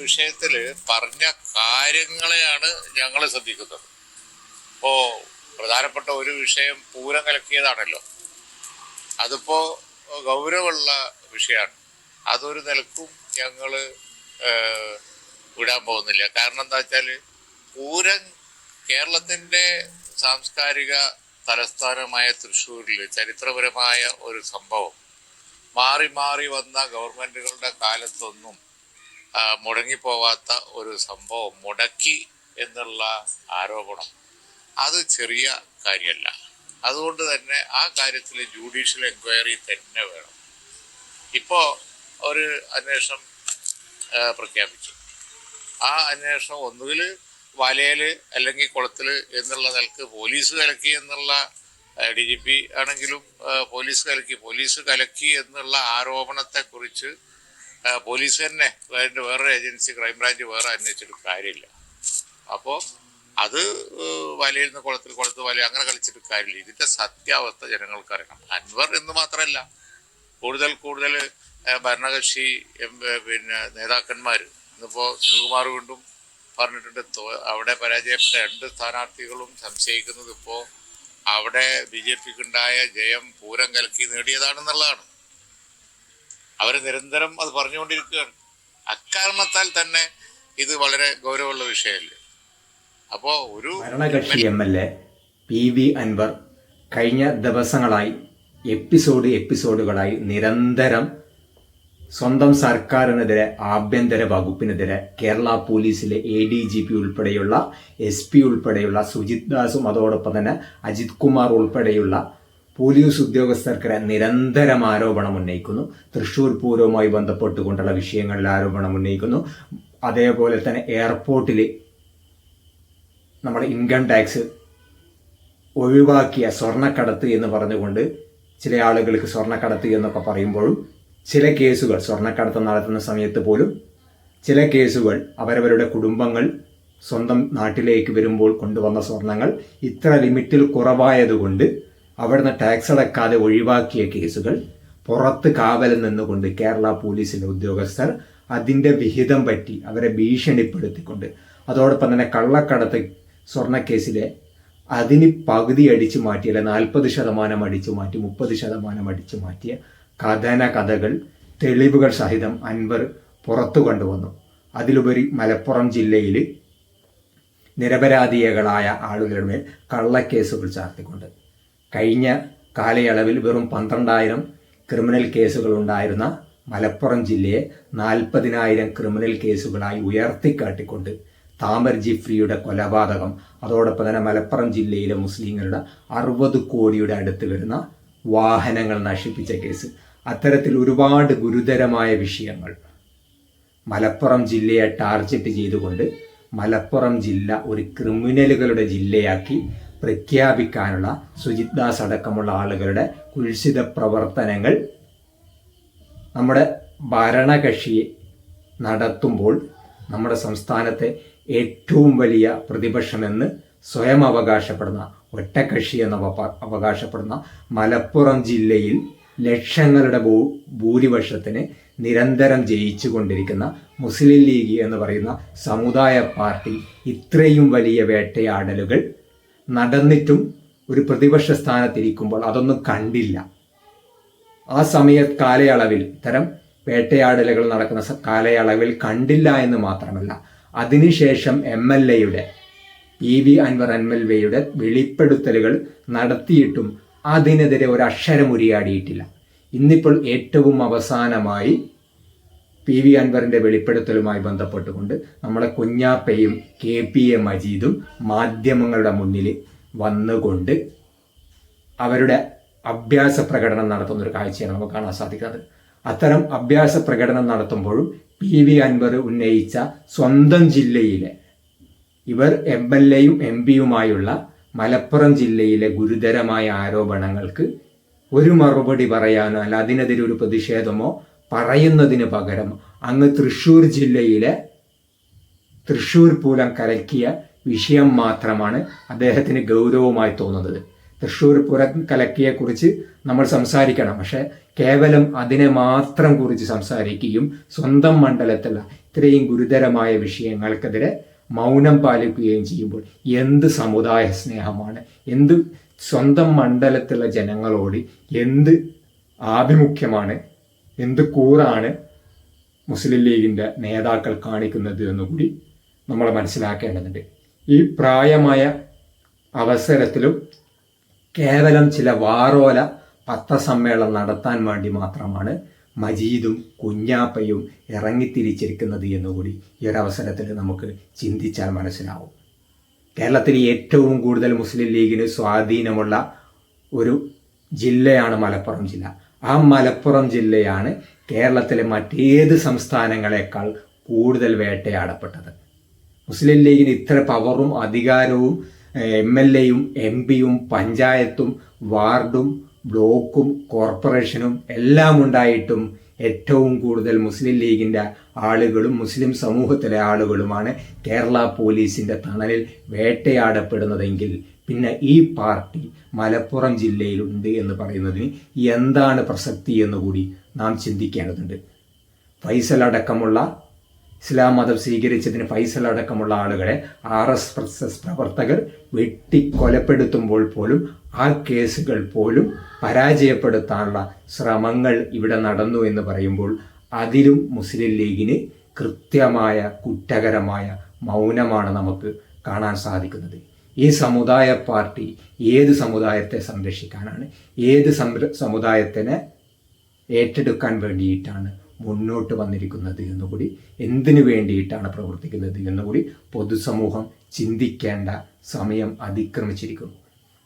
വിഷയത്തിൽ പറഞ്ഞ കാര്യങ്ങളെയാണ് ഞങ്ങൾ ശ്രദ്ധിക്കുന്നത്. ഇപ്പോ പ്രധാനപ്പെട്ട ഒരു വിഷയം പൂരം കലക്കിയതാണല്ലോ. അതിപ്പോ ഗൗരവമുള്ള വിഷയമാണ്. അതൊരു നിലക്കും ഞങ്ങൾ വിടാൻ പോകുന്നില്ല. കാരണം എന്താ വെച്ചാൽ പൂരം കേരളത്തിന്റെ സാംസ്കാരിക തലസ്ഥാനമായ തൃശ്ശൂരിൽ ചരിത്രപരമായ ഒരു സംഭവം മാറി മാറി വന്ന ഗവൺമെന്റുകളുടെ കാലത്തൊന്നും മുടങ്ങിപ്പോവാത്ത ഒരു സംഭവം മുടക്കി എന്നുള്ള ആരോപണം. അത് ചെറിയ കാര്യമല്ല. അതുകൊണ്ട് തന്നെ ആ കാര്യത്തിൽ ജുഡീഷ്യൽ എൻക്വയറി തന്നെ വേണം. ഇപ്പോൾ ഒരു അന്വേഷണം പ്രഖ്യാപിച്ചു. ആ അന്വേഷണം ഒന്നുകിൽ വലയിൽ അല്ലെങ്കിൽ കുളത്തിൽ എന്നുള്ള നിലയ്ക്ക് പോലീസ് കലക്കി എന്നുള്ള ഡി ജി പി ആണെങ്കിലും പോലീസ് കലക്കി പോലീസ് കലക്കി എന്നുള്ള ആരോപണത്തെ കുറിച്ച് പോലീസ് തന്നെ വേറെ വേറൊരു ഏജൻസി ക്രൈംബ്രാഞ്ച് വേറെ അന്വേഷിച്ചിട്ട് കാര്യമില്ല. അപ്പോൾ അത് വലയിൽ നിന്ന് കുളത്തിൽ കുളത്ത് വല അങ്ങനെ കളിച്ചിട്ട് കാര്യമില്ല. ഇതിന്റെ സത്യാവസ്ഥ ജനങ്ങൾക്ക് അറിയണം അൻവർ എന്ന് മാത്രമല്ല കൂടുതൽ കൂടുതൽ ഭരണകക്ഷി പിന്നെ നേതാക്കന്മാർ ഇന്നിപ്പോ സുനിൽകുമാർ വീണ്ടും പറഞ്ഞിട്ടുണ്ട് അവിടെ പരാജയപ്പെട്ട രണ്ട് സ്ഥാനാർത്ഥികളും സംശയിക്കുന്നത് ഇപ്പോ അവിടെ ബി ജെ പിക്ക് ഉണ്ടായ ജയം പൂരം കലക്കി നേടിയതാണെന്നുള്ളതാണ്. അവർ നിരന്തരം അത് പറഞ്ഞുകൊണ്ടിരിക്കുകയാണ്. അക്കാരണത്താൽ തന്നെ ഇത് വളരെ ഗൗരവമുള്ള വിഷയമല്ലേ? അപ്പോ ഒരു ഭരണകക്ഷി M L A P V Anvar കഴിഞ്ഞ ദിവസങ്ങളായി എപ്പിസോഡ് എപ്പിസോഡുകളായി നിരന്തരം സ്വന്തം സർക്കാരിനെതിരെ ആഭ്യന്തര വകുപ്പിനെതിരെ കേരള പോലീസിലെ എ ഡി ജി പി ഉൾപ്പെടെയുള്ള എസ് പി ഉൾപ്പെടെയുള്ള സുജിത് ദാസും അതോടൊപ്പം തന്നെ അജിത് കുമാർ ഉൾപ്പെടെയുള്ള പോലീസ് ഉദ്യോഗസ്ഥർക്കെതിരെ നിരന്തരം ആരോപണം ഉന്നയിക്കുന്നു. തൃശൂർ പൂരവുമായി ബന്ധപ്പെട്ടുകൊണ്ടുള്ള വിഷയങ്ങളിൽ ആരോപണം ഉന്നയിക്കുന്നു. അതേപോലെ തന്നെ എയർപോർട്ടിൽ നമ്മുടെ ഇൻകം ടാക്സ് ഒഴിവാക്കിയ സ്വർണക്കടത്ത് എന്ന് പറഞ്ഞുകൊണ്ട് ചില ആളുകൾക്ക് സ്വർണക്കടത്ത് എന്നൊക്കെ പറയുമ്പോഴും ചില കേസുകൾ സ്വർണക്കടത്ത് നടത്തുന്ന സമയത്ത് പോലും ചില കേസുകൾ അവരവരുടെ കുടുംബങ്ങൾ സ്വന്തം നാട്ടിലേക്ക് വരുമ്പോൾ കൊണ്ടുവന്ന സ്വർണങ്ങൾ ഇത്ര ലിമിറ്റിൽ കുറവായതുകൊണ്ട് അവിടുന്ന് ടാക്സ് അടക്കാതെ ഒഴിവാക്കിയ കേസുകൾ പുറത്ത് കാവലിൽ നിന്നുകൊണ്ട് കേരള പോലീസിന്റെ ഉദ്യോഗസ്ഥർ അതിന്റെ വിഹിതം പറ്റി അവരെ ഭീഷണിപ്പെടുത്തിക്കൊണ്ട്. അതോടൊപ്പം തന്നെ കള്ളക്കടത്ത് സ്വർണക്കേസിലെ അതിന് പകുതി അടിച്ചു മാറ്റി അല്ലെ നാൽപ്പത് ശതമാനം അടിച്ചു മാറ്റി മുപ്പത് ശതമാനം അടിച്ചു മാറ്റിയ കഥന കഥകൾ തെളിവുകൾ സഹിതം അൻവർ പുറത്തു കൊണ്ടുവന്നു. അതിലുപരി മലപ്പുറം ജില്ലയിൽ നിരപരാധികളായ ആളുകളുടെ മേൽ കള്ളക്കേസുകൾ ചാർത്തിക്കൊണ്ട്. കഴിഞ്ഞ കാലയളവിൽ വെറും പന്ത്രണ്ടായിരം ക്രിമിനൽ കേസുകൾ ഉണ്ടായിരുന്ന മലപ്പുറം ജില്ലയെ നാൽപ്പതിനായിരം ക്രിമിനൽ കേസുകളായി ഉയർത്തിക്കാട്ടിക്കൊണ്ട് താമർ ജിഫ്രിയുടെ കൊലപാതകം അതോടൊപ്പം തന്നെ മലപ്പുറം ജില്ലയിലെ മുസ്ലിങ്ങളുടെ അറുപത് കോടിയുടെ അടുത്ത് വരുന്ന വാഹനങ്ങൾ നശിപ്പിച്ച കേസ്. അത്തരത്തിൽ ഒരുപാട് ഗുരുതരമായ വിഷയങ്ങൾ മലപ്പുറം ജില്ലയെ ടാർഗറ്റ് ചെയ്തുകൊണ്ട് മലപ്പുറം ജില്ല ഒരു ക്രിമിനലുകളുടെ ജില്ലയാക്കി പ്രഖ്യാപിക്കാനുള്ള സുജിത്ദാസ് അടക്കമുള്ള ആളുകളുടെ കുൽസിത പ്രവർത്തനങ്ങൾ നമ്മുടെ ഭരണകക്ഷി നടത്തുമ്പോൾ നമ്മുടെ സംസ്ഥാനത്തെ ഏറ്റവും വലിയ പ്രതിപക്ഷമെന്ന് സ്വയം അവകാശപ്പെടുന്ന ഒറ്റക്കക്ഷി എന്ന് അവകാശപ്പെടുന്ന മലപ്പുറം ജില്ലയിൽ ലക്ഷങ്ങളുടെ ഭൂ ഭൂരിപക്ഷത്തിന് നിരന്തരം ജയിച്ചു കൊണ്ടിരിക്കുന്ന മുസ്ലിം ലീഗ് എന്ന് പറയുന്ന സമുദായ പാർട്ടി ഇത്രയും വലിയ വേട്ടയാടലുകൾ നടന്നിട്ടും ഒരു പ്രതിപക്ഷ സ്ഥാനത്തിരിക്കുമ്പോൾ അതൊന്നും കണ്ടില്ല. ആ സമയ കാലയളവിൽ ഇത്തരം വേട്ടയാടലുകൾ നടക്കുന്ന കാലയളവിൽ കണ്ടില്ല എന്ന് മാത്രമല്ല അതിനുശേഷം എം എൽ എയുടെ P V Anvar M L എയുടെ വെളിപ്പെടുത്തലുകൾ നടത്തിയിട്ടും അതിനെതിരെ ഒരു അക്ഷരം ഉരിയാടിയിട്ടില്ല. ഇന്നിപ്പോൾ ഏറ്റവും അവസാനമായി പി വി അൻവറിന്റെ വെളിപ്പെടുത്തലുമായി ബന്ധപ്പെട്ടുകൊണ്ട് നമ്മുടെ കുഞ്ഞാപ്പയും കെ പി എ മജീദും മാധ്യമങ്ങളുടെ മുന്നിൽ വന്നുകൊണ്ട് അവരുടെ അഭ്യാസ പ്രകടനം നടത്തുന്ന ഒരു കാഴ്ചയാണ് നമുക്ക് കാണാൻ സാധിക്കുന്നത്. അത്തരം അഭ്യാസ പ്രകടനം നടത്തുമ്പോഴും പി വി അൻവർ ഉന്നയിച്ച സ്വന്തം ജില്ലയിലെ ഇവർ എം എൽ എയും എം പിയുമായുള്ള മലപ്പുറം ജില്ലയിലെ ഗുരുതരമായ ആരോപണങ്ങൾക്ക് ഒരു മറുപടി പറയാനോ അല്ല അതിനെതിരെ ഒരു പ്രതിഷേധമോ പറയുന്നതിന് പകരം അങ്ങ് തൃശ്ശൂർ ജില്ലയിലെ തൃശ്ശൂർ പൂരം കലക്കിയ വിഷയം മാത്രമാണ് അദ്ദേഹത്തിന് ഗൗരവമായി തോന്നുന്നത്. തൃശ്ശൂർ പൂരം കലക്കിയെക്കുറിച്ച് നമ്മൾ സംസാരിക്കണം. പക്ഷെ കേവലം അതിനെ മാത്രം കുറിച്ച് സംസാരിക്കുകയും സ്വന്തം മണ്ഡലത്തിലുള്ള ഇത്രയും ഗുരുതരമായ വിഷയങ്ങൾക്കെതിരെ മൗനം പാലിക്കുകയും ചെയ്യുമ്പോൾ എന്ത് സമുദായ സ്നേഹമാണ്? എന്ത് സ്വന്തം മണ്ഡലത്തിലുള്ള ജനങ്ങളോട് എന്ത് ആഭിമുഖ്യമാണ്? എന്ത് കൂറാണ് മുസ്ലിം ലീഗിന്റെ നേതാക്കൾ കാണിക്കുന്നത് എന്നുകൂടി നമ്മൾ മനസ്സിലാക്കേണ്ടതുണ്ട്. ഈ പ്രായമായ അവസരത്തിലും കേവലം ചില വാറോല പത്രസമ്മേളനം നടത്താൻ വേണ്ടി മാത്രമാണ് മജീദും കുഞ്ഞാപ്പയും ഇറങ്ങിത്തിരിച്ചിരിക്കുന്നത് എന്നുകൂടി ഈ ഒരു അവസരത്തിൽ നമുക്ക് ചിന്തിച്ചാൽ മനസ്സിലാവും. കേരളത്തിൽ ഏറ്റവും കൂടുതൽ മുസ്ലിം ലീഗിന് സ്വാധീനമുള്ള ഒരു ജില്ലയാണ് മലപ്പുറം ജില്ല. ആ മലപ്പുറം ജില്ലയാണ് കേരളത്തിലെ മറ്റേത് സംസ്ഥാനങ്ങളെക്കാൾ കൂടുതൽ വേട്ടയാടപ്പെട്ടത്. മുസ്ലിം ലീഗിന് ഇത്ര പവറും അധികാരവും എം എൽ എയും എം പിയും പഞ്ചായത്തും വാർഡും ബ്ലോക്കും കോർപ്പറേഷനും എല്ലാം ഉണ്ടായിട്ടും ഏറ്റവും കൂടുതൽ മുസ്ലിം ലീഗിന്റെ ആളുകളും മുസ്ലിം സമൂഹത്തിലെ ആളുകളുമാണ് കേരള പോലീസിന്റെ തണലിൽ വേട്ടയാടപ്പെടുന്നതെങ്കിൽ പിന്നെ ഈ പാർട്ടി മലപ്പുറം ജില്ലയിലുണ്ട് എന്ന് പറയുന്നതിന് എന്താണ് പ്രസക്തി എന്ന് കൂടി നാം ചിന്തിക്കേണ്ടതുണ്ട്. ഫൈസൽ അടക്കമുള്ള ഇസ്ലാം മതം സ്വീകരിച്ചതിന് ഫൈസൽ അടക്കമുള്ള ആളുകളെ ആർ എസ് എസ് പ്രവർത്തകർ വെട്ടിക്കൊലപ്പെടുത്തുമ്പോൾ പോലും ആ കേസുകൾ പോലും പരാജയപ്പെടുത്താനുള്ള ശ്രമങ്ങൾ ഇവിടെ നടന്നു എന്ന് പറയുമ്പോൾ അതിലും മുസ്ലിം ലീഗിന് കൃത്യമായ കുറ്റകരമായ മൗനമാണ് നമുക്ക് കാണാൻ സാധിക്കുന്നത്. ഈ സമുദായ പാർട്ടി ഏത് സമുദായത്തെ സംരക്ഷിക്കാനാണ്? ഏത് സമുദായത്തിനെ ഏറ്റെടുക്കാൻ വേണ്ടിയിട്ടാണ് മുന്നോട്ട് വന്നിരിക്കുന്നത് എന്നുകൂടി എന്തിനു വേണ്ടിയിട്ടാണ് പ്രവർത്തിക്കുന്നത് എന്നുകൂടി പൊതുസമൂഹം ചിന്തിക്കേണ്ട സമയം അതിക്രമിച്ചിരിക്കുന്നു.